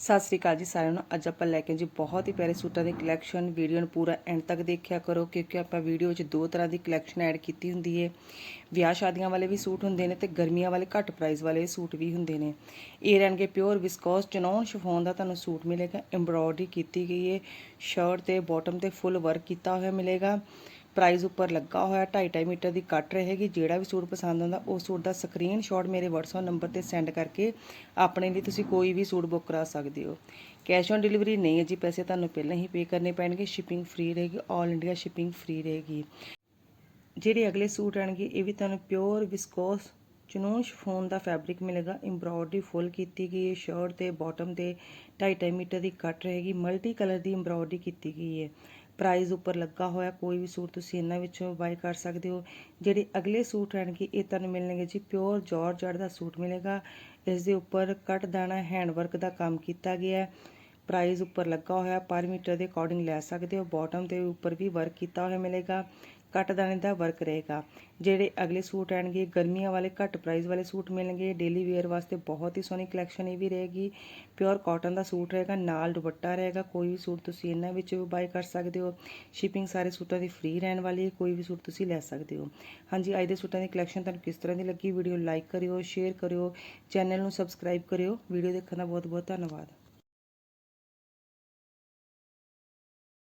ਸਤਿ ਸ੍ਰੀ ਅਕਾਲ ਜੀ ਸਾਰਿਆਂ ਨੂੰ। ਅੱਜ ਆਪਾਂ ਲੈ ਕੇ ਜੀ ਬਹੁਤ ਹੀ ਪਿਆਰੇ ਸੂਟਾਂ ਦੀ ਕਲੈਕਸ਼ਨ ਵੀਡੀਓ ਨੂੰ ਪੂਰਾ ਐਂਡ ਤੱਕ ਦੇਖਿਆ ਕਰੋ, ਕਿਉਂਕਿ ਆਪਾਂ ਵੀਡੀਓ ਵਿੱਚ ਦੋ ਤਰ੍ਹਾਂ ਦੀ ਕਲੈਕਸ਼ਨ ਐਡ ਕੀਤੀ ਹੁੰਦੀ ਹੈ ਵਿਆਹ ਸ਼ਾਦੀਆਂ ਵਾਲੇ ਵੀ ਸੂਟ ਹੁੰਦੇ ਨੇ ਤੇ ਗਰਮੀਆਂ ਵਾਲੇ ਘੱਟ ਪ੍ਰਾਈਸ ਵਾਲੇ ਸੂਟ ਵੀ ਹੁੰਦੇ ਨੇ। ਇਹ ਰਹਿਣਗੇ ਪਿਓਰ ਵਿਸਕੋਸ ਚਨੌਨ ਸ਼ਿਫੋਨ ਦਾ ਤੁਹਾਨੂੰ ਸੂਟ ਮਿਲੇਗਾ। ਐਮਬ੍ਰੋਇਡਰੀ ਕੀਤੀ ਗਈ ਹੈ ਸ਼ਰਟ ਤੇ ਬਾਟਮ ਤੇ ਫੁੱਲ ਵਰਕ ਕੀਤਾ ਹੋਇਆ ਮਿਲੇਗਾ। ਪ੍ਰਾਈਸ ਉੱਪਰ ਲੱਗਾ ਹੋਇਆ 2.5 ਮੀਟਰ ਦੀ ਕੱਟ ਰਹੇਗੀ। ਜਿਹੜਾ ਵੀ ਸੂਟ ਪਸੰਦ ਆਉਂਦਾ, ਉਹ ਸੂਟ ਦਾ ਸਕਰੀਨਸ਼ਾਟ ਮੇਰੇ WhatsApp ਨੰਬਰ ਤੇ ਸੈਂਡ ਕਰਕੇ ਆਪਣੇ ਲਈ ਤੁਸੀਂ ਕੋਈ ਵੀ ਸੂਟ ਬੁੱਕ ਕਰਾ ਸਕਦੇ ਹੋ। ਕੈਸ਼ ਔਨ ਡਿਲੀਵਰੀ ਨਹੀਂ ਹੈ ਜੀ, ਪੈਸੇ ਤੁਹਾਨੂੰ ਪਹਿਲਾਂ ਹੀ ਪੇ ਕਰਨੇ ਪੈਣਗੇ। ਸ਼ਿਪਿੰਗ ਫ੍ਰੀ ਰਹੇਗੀ 올 ਇੰਡੀਆ ਸ਼ਿਪਿੰਗ ਫ੍ਰੀ ਰਹੇਗੀ। ਜਿਹੜੇ ਅਗਲੇ ਸੂਟ ਆਣਗੇ ਇਹ ਵੀ ਤੁਹਾਨੂੰ ਪਿਓਰ ਵਿਸਕੋਸ ਚਨੋਨ ਸ਼ਿਫੋਨ ਦਾ ਫੈਬਰਿਕ ਮਿਲੇਗਾ। ਐਮਬ੍ਰੋਇਡਰੀ ਫੁੱਲ ਕੀਤੀ ਗਈ ਹੈ ਸ਼ਰਟ ਤੇ ਬਾਟਮ ਤੇ 2.5 ਮੀਟਰ ਦੀ ਕੱਟ ਰਹੇਗੀ। ਮਲਟੀ ਕਲਰ ਦੀ ਐਮਬ੍ਰੋਇਡਰੀ ਕੀਤੀ ਗਈ ਹੈ। ਪ੍ਰਾਈਜ਼ ਉੱਪਰ ਲੱਗਾ ਹੋਇਆ, ਕੋਈ ਵੀ ਸੂਟ ਤੁਸੀਂ ਇਹਨਾਂ ਵਿੱਚੋਂ ਬਾਈ ਕਰ ਸਕਦੇ ਹੋ। ਜਿਹੜੇ ਅਗਲੇ ਸੂਟ ਰਹਿਣਗੇ ਇਹ ਤੁਹਾਨੂੰ ਮਿਲਣਗੇ ਜੀ ਪਿਓਰ ਜਾਰਜਟ ਦਾ ਸੂਟ ਮਿਲੇਗਾ। ਇਸ ਦੇ ਉੱਪਰ ਕੱਟ ਦਾਣਾ ਹੈਂਡ ਵਰਕ ਦਾ ਕੰਮ ਕੀਤਾ ਗਿਆ ਹੈ। ਪ੍ਰਾਈਸ ਉੱਪਰ ਲੱਗਾ ਹੋਇਆ, ਪਰ ਮੀਟਰ ਦੇ ਅਕੋਰਡਿੰਗ ਲੈ ਸਕਦੇ ਹੋ। ਬਾਟਮ ਦੇ ਉੱਪਰ ਵੀ ਵਰਕ ਕੀਤਾ ਹੋਇਆ ਮਿਲੇਗਾ। ਕੱਟ ਦਾਣੇ ਦਾ ਵਰਕ ਰਹੇਗਾ। ਜਿਹੜੇ ਅਗਲੇ ਸੂਟ ਆਣਗੇ ਗਰਮੀਆਂ ਵਾਲੇ ਘੱਟ ਪ੍ਰਾਈਸ ਵਾਲੇ ਸੂਟ ਮਿਲਣਗੇ। ਡੇਲੀ ਵੇਅਰ ਵਾਸਤੇ ਬਹੁਤ ਹੀ ਸੋਹਣੀ ਕਲੈਕਸ਼ਨ ਇਹ ਵੀ ਰਹੇਗੀ। ਪਿਓਰ ਕਾਟਨ ਦਾ ਸੂਟ ਰਹੇਗਾ, ਨਾਲ ਦੁਪੱਟਾ ਰਹੇਗਾ। ਕੋਈ ਵੀ ਸੂਟ ਤੁਸੀਂ ਇਹਨਾਂ ਵਿੱਚ ਬਾਈ ਕਰ ਸਕਦੇ ਹੋ। ਸ਼ਿਪਿੰਗ ਸਾਰੇ ਸੂਟਾਂ ਦੀ ਫ੍ਰੀ ਰਹਿਣ ਵਾਲੀ ਹੈ, ਕੋਈ ਵੀ ਸੂਟ ਤੁਸੀਂ ਲੈ ਸਕਦੇ ਹੋ। ਹਾਂਜੀ, ਅੱਜ ਦੇ ਸੂਟਾਂ ਦੀ ਕਲੈਕਸ਼ਨ ਤੁਹਾਨੂੰ ਕਿਸ ਤਰ੍ਹਾਂ ਦੀ ਲੱਗੀ? ਵੀਡੀਓ ਲਾਈਕ ਕਰਿਓ ਸ਼ੇਅਰ ਕਰਿਓ ਚੈਨਲ ਨੂੰ ਸਬਸਕ੍ਰਾਈਬ ਕਰਿਓ। ਵੀਡੀਓ ਦੇਖਣ ਦਾ ਬਹੁਤ ਬਹੁਤ ਧੰਨਵਾਦ।